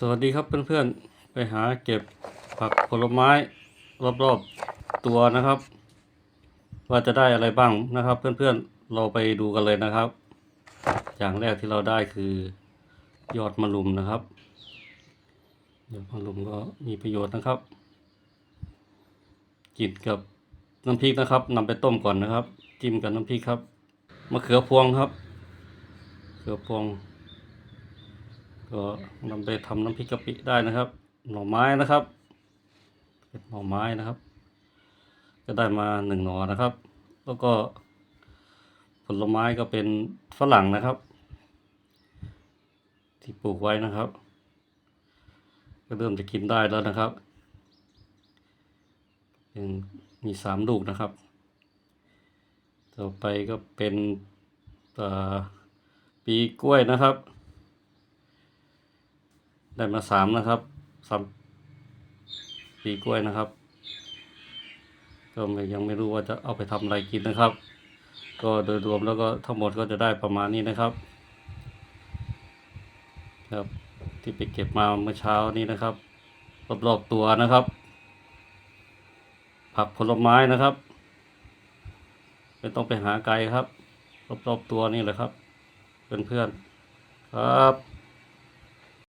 สวัสดีครับเพื่อนๆ ไปหาเก็บผักผลไม้รอบๆตัวนะครับ ว่าจะได้อะไรบ้างนะครับ เพื่อนๆเราไปดูกันเลยนะครับ อย่างแรกที่เราได้คือยอดมะลุมนะครับยอดมะลุมก็มีประโยชน์นะครับกินกับน้ำพริกนะครับนำไปต้มก่อนนะครับ จิ้มกับน้ำพริกครับมะเขือพวงครับมะเขือพวง ก็นำไปทำน้ำพริกกะปิได้นะครับ หน่อไม้นะครับเป็นหน่อไม้นะครับ ก็ได้มาหนึ่งหน่อนะครับ แล้วก็ผลไม้ก็เป็นฝรั่งนะครับ ที่ปลูกไว้นะครับ ก็เริ่มจะกินได้แล้วนะครับเป็นมีสามลูกนะครับ ต่อไปก็เป็นปีกล้วยนะครับ ได้มาสามนะครับสามปีกล้วยนะครับ ก็ยังไม่รู้ว่าจะเอาไปทำอะไรกินนะครับ ก็โดยรวมแล้วก็ทั้งหมดก็จะได้ประมาณนี้นะครับ ครับที่ไปเก็บมาเมื่อเช้านี้นะครับรอบๆตัวนะครับ ผักผลไม้นะครับไม่ต้องไปหาไกลครับ รอบๆตัวนี่แหละครับเพื่อนๆครับ